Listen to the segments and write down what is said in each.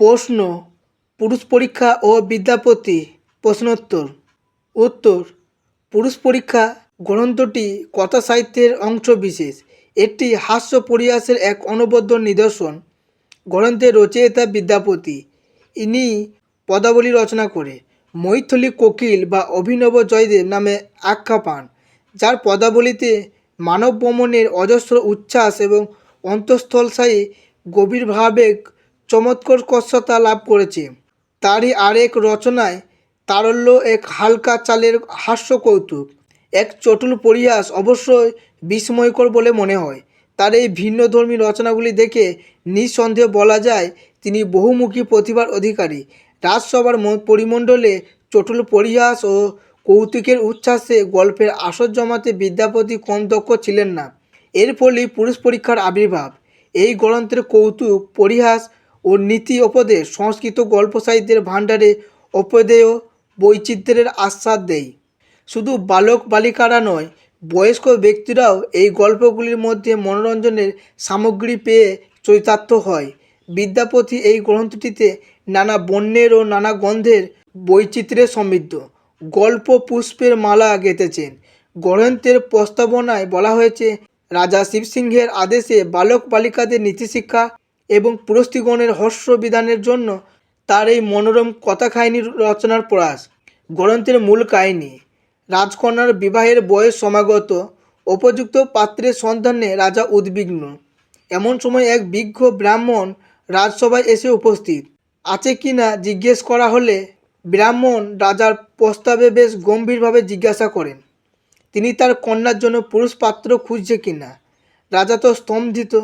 প্রশ্ন, পুরুষ পরীক্ষা ও বিদ্যাপতি প্রশ্নোত্তর। উত্তর, পুরুষ পরীক্ষা গ্রন্থটি কথা সাহিত্যের অংশ বিশেষ। এটি হাস্য পরিহাসের এক অনবদ্য নিদর্শন। গ্রন্থের রচয়িতা বিদ্যাপতি। ইনি পদাবলী রচনা করে। মৈথিলী কোকিল বা অভিনব জয়দেব নামে আখ্যা পান, যার পদাবলীতে মানব ভ্রমণের অজস্র উচ্ছ্বাস এবং অন্তঃস্থলশায়ী গভীরভাবে চমৎকর্ষতা লাভ করেছে। তারই আরেক রচনায় তারল্য এক হালকা চালের হাস্য কৌতুক। এক চটুল পরিহাস অবশ্যই বিস্ময়কর বলে মনে হয়। তার এই ভিন্নধর্মী রচনাগুলি দেখে নিঃসন্দেহে বলা যায়, তিনি বহুমুখী প্রতিভার অধিকারী। রাজসভার পরিমণ্ডলে চটুল পরিহাস ও কৌতুকের উচ্ছ্বাসে গল্পের আসর জমাতে বিদ্যাপতি কম দক্ষ ছিলেন না। এর ফলেই পুরুষ পরীক্ষার আবির্ভাব। এই গ্রন্থের কৌতুক, পরিহাস ও নীতি উপদেশ, সংস্কৃত গল্প সাহিত্যের ভাণ্ডারে অপদেয় বৈচিত্র্যের আশ্বাদ দেয়। শুধু বালক বালিকারা নয়, বয়স্ক ব্যক্তিরাও এই গল্পগুলির মধ্যে মনোরঞ্জনের সামগ্রী পেয়ে চৈতার্থ হয়। বিদ্যাপতি এই গ্রন্থটিতে নানা বন্যের ও নানা গন্ধের বৈচিত্র্যে সমৃদ্ধ। গল্প পুষ্পের মালা গেঁথেছেন। গ্রন্থের প্রস্তাবনায় বলা হয়েছে, রাজা শিবসিংহের আদেশে বালক বালিকাদের নীতিশিক্ষা এবং পুরস্তিগণের হর্ষ বিধানের জন্য তার এই মনোরম কথা কাহিনী রচনার প্রয়াস। গ্রন্থের মূল কাহিনী, রাজকন্যার বিবাহের বয়স সমাগত, উপযুক্ত পাত্রের সন্ধানে রাজা উদ্বিগ্ন। এমন সময় এক বিজ্ঞ ব্রাহ্মণ রাজসভায় এসে উপস্থিত। আছে কি না জিজ্ঞেস করা হলে ব্রাহ্মণ রাজার প্রস্তাবে বেশ গম্ভীরভাবে জিজ্ঞাসা করেন, তিনি তার কন্যার জন্য পুরুষ পাত্র খুঁজছে কিনা রাজা তো স্তম্ভিত।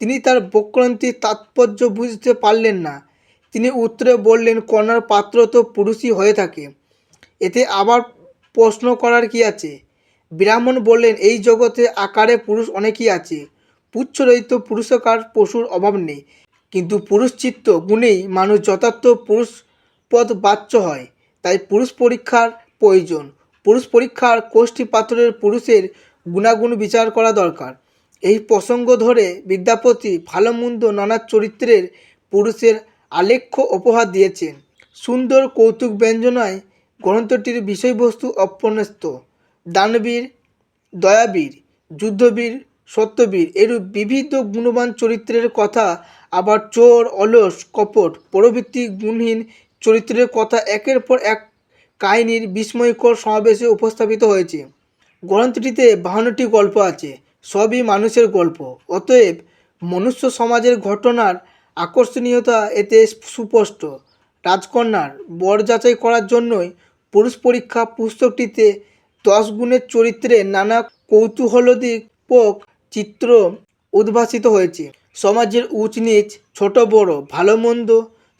তিনি তার বক্রান্তির তাৎপর্য বুঝতে পারলেন না। তিনি উত্তরে বললেন, কন্যার পাত্র তো পুরুষই হয়ে থাকে। এতে আবার প্রশ্ন করার কি আছে? ব্রাহ্মণ বললেন, এই জগতে আকারে পুরুষ অনেকই আছে। পুচ্ছরহিত পুরুষকার পশুর অভাব নেই। কিন্তু পুরুষ চিত্ত গুণেই মানুষ যথার্থ পুরুষ পদ বাচ্য হয়। তাই পুরুষ পরীক্ষার প্রয়োজন। পুরুষ পরীক্ষার কোষ্ঠী পাত্রের পুরুষের গুণাগুণ বিচার করা দরকার। এই প্রসঙ্গ ধরে বিদ্যাপতি ভালো মন্দ নানা চরিত্রের পুরুষের আলেখ্য উপহার দিয়েছেন। সুন্দর কৌতুক ব্যঞ্জনায় গ্রন্থটির বিষয়বস্তু অপন্যস্ত। দানবীর, দয়াবীর, যুদ্ধবীর, সত্যবীর এরূপ বিবিধ গুণবান চরিত্রের কথা আবার চোর, অলস, কপট, প্রভৃতি গুণহীন চরিত্রের কথা একের পর এক কাহিনীর বিস্ময়কর সমাবেশে উপস্থাপিত হয়েছে। গ্রন্থটিতে বাহান্নটি গল্প আছে। সবই মানুষের গল্প। অতএব মনুষ্য সমাজের ঘটনার আকর্ষণীয়তা এতে সুস্পষ্ট। রাজকন্যার বর যাচাই করার জন্যই পুরুষ পরীক্ষা পুস্তকটিতে দশ গুণের চরিত্রে নানা কৌতূহলোদ্দীপক চিত্র উদ্ভাসিত হয়েছে। সমাজের উঁচ নিচ ছোট, বড়, ভালো, মন্দ,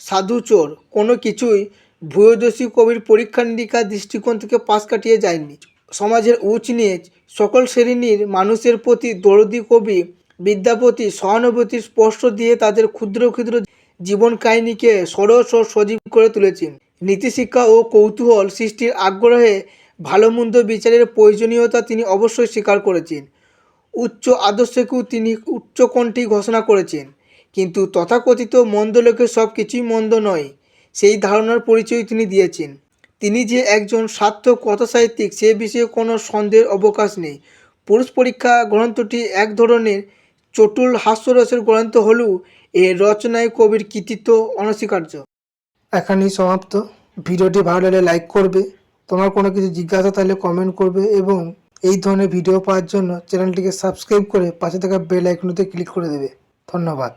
সাধু, চোর কোনো কিছুই ভূয়দর্শী কবির পরীক্ষা নিরীক্ষা দৃষ্টিকোণ থেকে পাশ কাটিয়ে যায়নি। সমাজের উঁচ নিচ সকল শ্রেণির মানুষের প্রতি দরদি কবি বিদ্যাপতি সহানুভূতির স্পর্শ দিয়ে তাদের ক্ষুদ্র ক্ষুদ্র জীবন কাহিনীকে সরস ও সজীব করে তুলেছেন নীতিশিক্ষা ও কৌতূহল সৃষ্টির আগ্রহে ভালো মন্দ বিচারের প্রয়োজনীয়তা তিনি অবশ্যই স্বীকার করেছেন। উচ্চ আদর্শকেও তিনি উচ্চকণ্ঠী ঘোষণা করেছেন। কিন্তু তথাকথিত মন্দ লোকের সব কিছুই মন্দ নয়, সেই ধারণার পরিচয় তিনি দিয়েছেন। তিনি যে একজন সার্থক কথাসাহিত্যিক, সে বিষয়ে কোনো সন্দেহের অবকাশ নেই। পুরুষ পরীক্ষা গ্রন্থটি এক ধরনের চটুল হাস্যরসের গ্রন্থ হলেও এর রচনায় কবির কৃতিত্ব অনস্বীকার্য। এখানেই সমাপ্ত। ভিডিওটি ভালো লাগলে লাইক করবে। তোমার কোনো কিছু জিজ্ঞাসা থাকলে কমেন্ট করবে এবং এই ধরনের ভিডিও পাওয়ার জন্য চ্যানেলটিকে সাবস্ক্রাইব করে পাশে থাকা বেল আইকনতে ক্লিক করে দেবে। ধন্যবাদ।